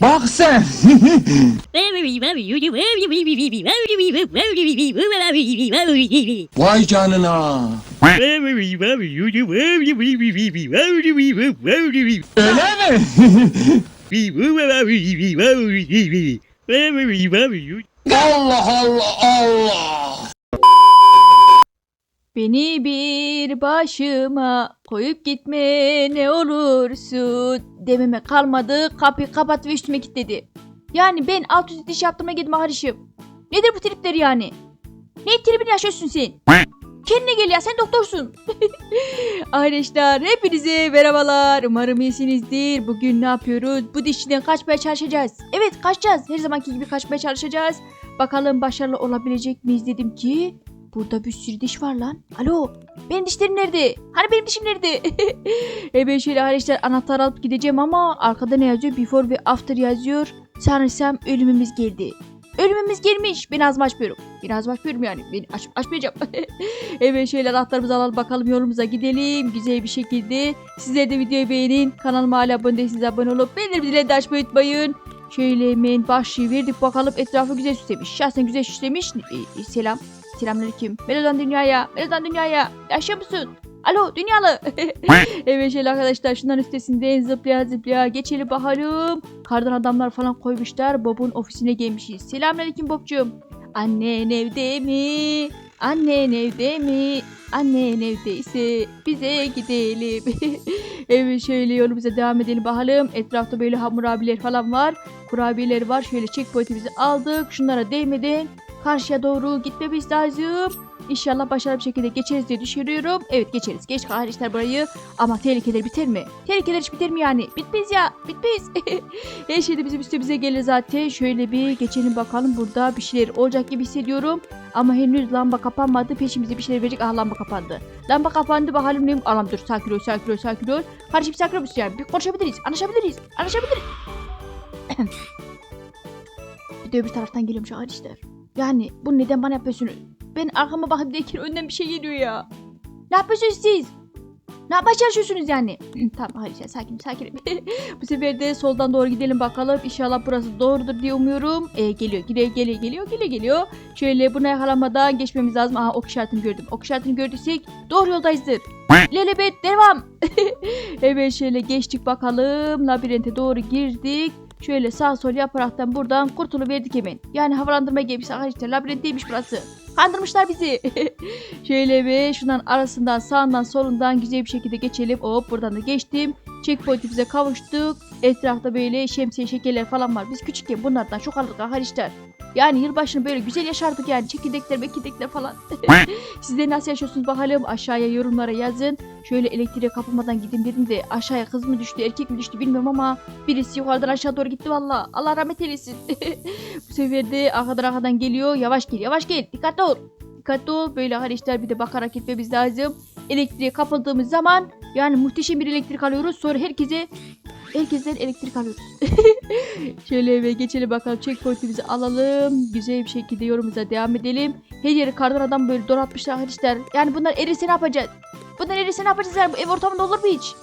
Bak sen. Vay canına. Öyle mi? Allah Allah Allah. Beni bir başıma koyup gitme ne olursun dememe kalmadı kapıyı kapat ve üstüme kilitledi. Yani ben alt üst diş yaptırmaya gittim kardeşim. Nedir bu tripler yani? Ne tribini yaşıyorsun sen? Kendine gel ya sen doktorsun. Arkadaşlar hepinize merhabalar. Umarım iyisinizdir. Bugün ne yapıyoruz? Bu dişçiden kaçmaya çalışacağız. Evet kaçacağız. Her zamanki gibi kaçmaya çalışacağız. Bakalım başarılı olabilecek miyiz dedim ki. Burada bir sürü diş var lan. Alo benim dişlerim nerede? Hani benim dişim nerede? e ben şöyle arkadaşlar anahtar alıp gideceğim ama arkada ne yazıyor? Before ve after yazıyor. Sanırsam ölümümüz geldi. Ölümümüz gelmiş. Ben ağzımı açmıyorum. Ben ağzımı açmıyorum yani. Ben aç, açmayacağım. evet şöyle anahtarımızı alalım bakalım yolumuza gidelim. Güzel bir şekilde. Sizler de videoyu beğenin. Kanalıma hala abone değilseniz abone olup bildirim zilini de açmayı unutmayın. Şöyle hemen başlığı verdik bakalım etrafı güzel süslemiş. Şahsen güzel süslemiş. E, e, selam. Selamünaleyküm. Melodan dünyaya. Melodan dünyaya. Yaşıyor musun? Alo dünyalı. evet şöyle arkadaşlar şunların üstesinden zıplaya zıplaya geçelim bakalım. Kardan adamlar falan koymuşlar. Bob'un ofisine gelmişiz. Selamünaleyküm Bob'cum. Annen evde mi? Annen evde mi? Annen evdeyse bize gidelim. evet şöyle yolumuza devam edelim bakalım. Etrafta böyle hamur abiler falan var. Kurabiyeler var. Şöyle checkpoint'imizi aldık. Şunlara değmeden karşıya doğru gitmemiz lazım. İnşallah başarılı bir şekilde geçeriz diye düşünüyorum. Evet geçeriz. Geç arkadaşlar burayı. Ama tehlikeler biter mi? Tehlikeler hiç biter mi yani? Bitmez ya. Bitmez. Her şey de bizim üstümüze gelir zaten. Şöyle bir geçelim bakalım. Burada bir şeyler olacak gibi hissediyorum. Ama henüz lamba kapanmadı. Peşimize bir şeyler verecek. Ah lamba kapandı. Lamba kapandı. Bakalım neyim? Anam dur. Sakin ol, sakin ol, sakin ol. Kardeşim sakin ol yani? Bir konuşabiliriz. Anlaşabiliriz. Anlaşabiliriz. bir de öbür taraftan geliyormuş arkadaşlar. Yani bu neden bana yapıyorsunuz? Ben arkama bakıp derken önden bir şey geliyor ya. Ne yapıyorsunuz siz? Ne yapmaya çalışıyorsunuz yani? tamam hayır ya sakin sakin. Bu sefer de soldan doğru gidelim bakalım. İnşallah burası doğrudur diye umuyorum. E, geliyor geliyor geliyor geliyor geliyor geliyor. Şöyle buna yakalanmadan geçmemiz lazım. Aha ok işaretini gördüm. Ok işaretini gördüysek doğru yoldayızdır. Lelebet devam. evet şöyle geçtik bakalım. Labirente doğru girdik. Şöyle sağ sol yaparaktan buradan kurtuluverdik hemen. Yani havalandırma gemisi arkadaşlar labirent değilmiş burası. Kandırmışlar bizi. Şöyle bir şundan arasından sağından solundan güzel bir şekilde geçelim. Hop buradan da geçtim. Checkpoint'imize kavuştuk. Etrafta böyle şemsiye şekerler falan var. Biz küçükken bunlardan çok alırdık arkadaşlar. Yani yılbaşını böyle güzel yaşardık yani. Çekirdekler mekirdekler falan. Sizler nasıl yaşıyorsunuz bakalım aşağıya yorumlara yazın. Şöyle elektriğe kapılmadan gidin dedim de aşağıya kız mı düştü erkek mi düştü bilmiyorum ama birisi yukarıdan aşağı doğru gitti valla. Allah rahmet eylesin. Bu sefer de arkadan arkadan geliyor. Yavaş gel yavaş gel dikkatli ol. Dikkatli ol böyle arkadaşlar bir de bakarak gitmemiz lazım. Elektriğe kapıldığımız zaman yani muhteşem bir elektrik alıyoruz. Sonra herkese herkesten elektrik alıyoruz. Şöyle eve geçelim bakalım checkpoint'imizi alalım. Güzel bir şekilde yorumumuza devam edelim. Her yeri kardan adam böyle donatmışlar arkadaşlar. Yani bunlar erirse ne yapacağız? Bunlar erirse ne yapacağız yani? Bu ev ortamında olur mu hiç?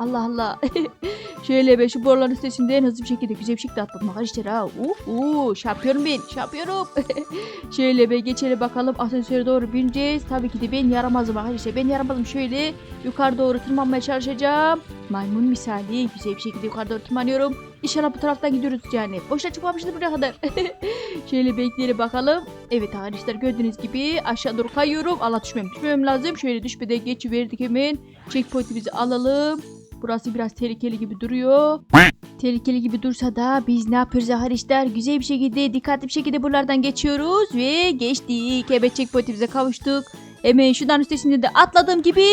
Allah Allah. Şöyle be şu boruların üstesinden hızlı bir şekilde güzel bir şekilde atladım arkadaşlar ha. Uf uu şampiyon ben şampiyonom. Şöyle be geçelim bakalım asansöre doğru bineceğiz. Tabii ki de ben yaramazım arkadaşlar. Ben yaramazım şöyle yukarı doğru tırmanmaya çalışacağım. Maymun misali güzel bir şekilde yukarı doğru tırmanıyorum. İnşallah bu taraftan gidiyoruz yani. Boşuna çıkmamıştır buraya kadar. Şöyle bekleyelim bakalım. Evet arkadaşlar gördüğünüz gibi aşağı doğru kayıyorum. Allah düşmem düşmemem lazım. Şöyle düşmeden geçiverdik hemen. Checkpoint'imizi alalım. Burası biraz tehlikeli gibi duruyor. Tehlikeli gibi dursa da biz ne yapıyoruz arkadaşlar? Güzel bir şekilde dikkatli bir şekilde buralardan geçiyoruz ve geçtik. Evet checkpoint'imize kavuştuk. Hemen şuradan üstesinde de atladığım gibi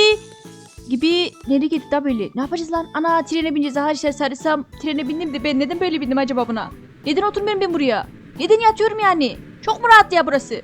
gibi nereye gitti da böyle? Ne yapacağız lan? Ana trene bineceğiz. Arkadaşlar sarısam trene bindim de ben neden böyle bindim acaba buna? Neden oturmuyorum ben buraya? Neden yatıyorum yani? Çok mu rahat ya burası?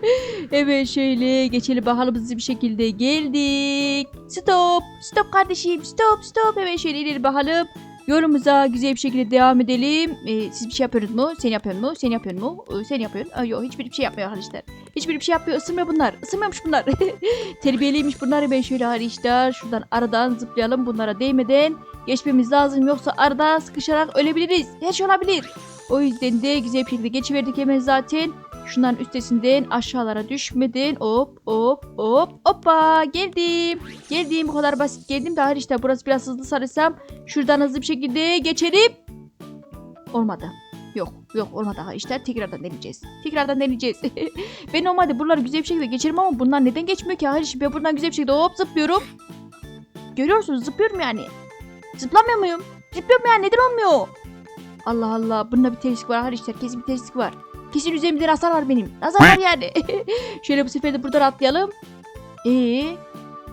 evet şöyle geçelim bakalım hızlı bir şekilde geldik. Stop. Stop kardeşim. Stop stop. Evet şöyle ileri bakalım. Yolumuza güzel bir şekilde devam edelim. Ee, siz bir şey yapıyorsunuz mu? Sen yapıyorsun mu? Sen yapıyorsun mu? Ee, sen yapıyorsun. Aa, yok hiçbir bir şey yapmıyor arkadaşlar. Hiçbir bir şey yapmıyor. Isırmıyor bunlar. Isırmıyormuş bunlar. Terbiyeliymiş bunlar. Ben şöyle arkadaşlar şuradan aradan zıplayalım. Bunlara değmeden geçmemiz lazım. Yoksa arada sıkışarak ölebiliriz. Her şey olabilir. O yüzden de güzel bir şekilde geçiverdik hemen zaten. Şunların üstesinden aşağılara düşmeden hop hop hop hoppa geldim. Geldim bu kadar basit geldim. Daha işte burası biraz hızlı sarılsam şuradan hızlı bir şekilde geçerim. Olmadı. Yok yok olmadı arkadaşlar tekrardan deneyeceğiz. Tekrardan deneyeceğiz. ben normalde buraları güzel bir şekilde geçerim ama bunlar neden geçmiyor ki arkadaşım? Ben buradan güzel bir şekilde hop zıplıyorum. Görüyorsunuz zıplıyorum yani. Zıplamıyor muyum? Zıplıyorum yani neden olmuyor? Allah Allah bunda bir terslik var arkadaşlar kesin bir terslik var. Kesin üzerimde hasar var benim. Hasar var yani. Şöyle bu sefer de buradan atlayalım. Ee,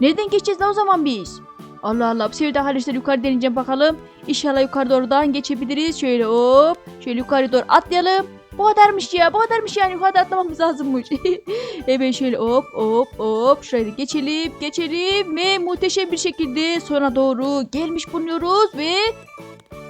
nereden geçeceğiz lan o zaman biz? Allah Allah bu sefer de arkadaşlar yukarı deneyeceğim bakalım. İnşallah yukarı doğrudan geçebiliriz. Şöyle hop. Şöyle yukarı doğru atlayalım. Bu kadarmış ya. Bu kadarmış yani. Yukarıda atlamamız lazımmış. evet şöyle hop hop hop. Şurayı da geçelim. Geçelim. Ve muhteşem bir şekilde sona doğru gelmiş bulunuyoruz. Ve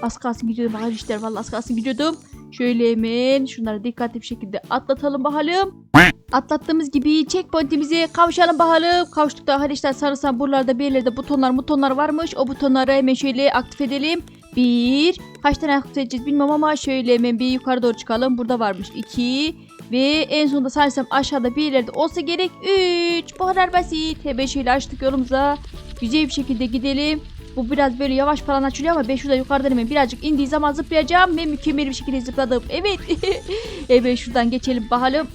az kalsın gidiyordum arkadaşlar. Vallahi az kalsın gidiyordum. Şöyle hemen şunları dikkatli bir şekilde atlatalım bakalım. Atlattığımız gibi checkpointimize kavuşalım bakalım. Kavuştuk da arkadaşlar sanırsam buralarda bir yerlerde butonlar butonlar varmış. O butonları hemen şöyle aktif edelim. Bir. Kaç tane aktif edeceğiz bilmem ama şöyle hemen bir yukarı doğru çıkalım. Burada varmış. iki. Ve en sonunda sanırsam aşağıda bir yerlerde olsa gerek. Üç. Bu kadar basit. Hemen şöyle açtık yolumuza. Güzel bir şekilde gidelim. Bu biraz böyle yavaş falan açılıyor ama ben şurada yukarıdan hemen birazcık indiği zaman zıplayacağım ve mükemmel bir şekilde zıpladım. Evet. evet şuradan geçelim bakalım.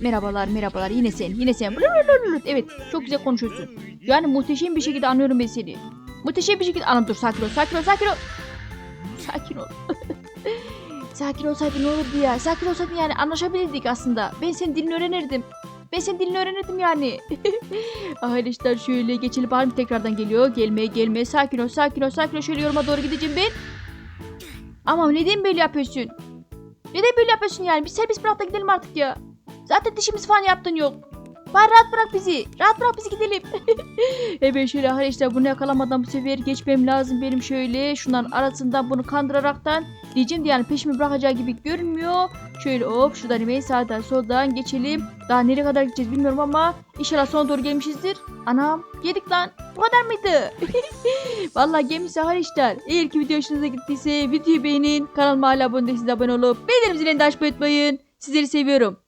Merhabalar merhabalar yine sen yine sen. Evet çok güzel konuşuyorsun. Yani muhteşem bir şekilde anlıyorum ben seni. Muhteşem bir şekilde anladım. Dur sakin ol sakin ol sakin ol. Sakin ol. sakin olsaydın ne olurdu ya. Sakin olsaydın yani anlaşabilirdik aslında. Ben senin dilini öğrenirdim. Ben senin dilini öğrenirdim yani. Arkadaşlar şöyle geçelim bari tekrardan geliyor. Gelmeye gelmeye sakin ol sakin ol sakin ol. Şöyle yoruma doğru gideceğim ben. Ama neden böyle yapıyorsun? Neden böyle yapıyorsun yani? Bir serbest bırak da gidelim artık ya. Zaten dişimiz falan yaptın yok. Bari rahat bırak bizi. Rahat bırak bizi gidelim. evet şöyle arkadaşlar bunu yakalamadan bu sefer geçmem lazım benim şöyle. Şunların arasından bunu kandıraraktan diyeceğim de yani peşimi bırakacağı gibi görünmüyor. Şöyle hop şuradan hemen sağdan soldan geçelim. Daha nereye kadar gideceğiz bilmiyorum ama inşallah sona doğru gelmişizdir. Anam yedik lan. Bu kadar mıydı? Vallahi gelmişse arkadaşlar. Eğer ki video hoşunuza gittiyse videoyu beğenin. Kanalıma hala abone değilseniz abone olup bildirim zilini de açmayı unutmayın. Sizleri seviyorum.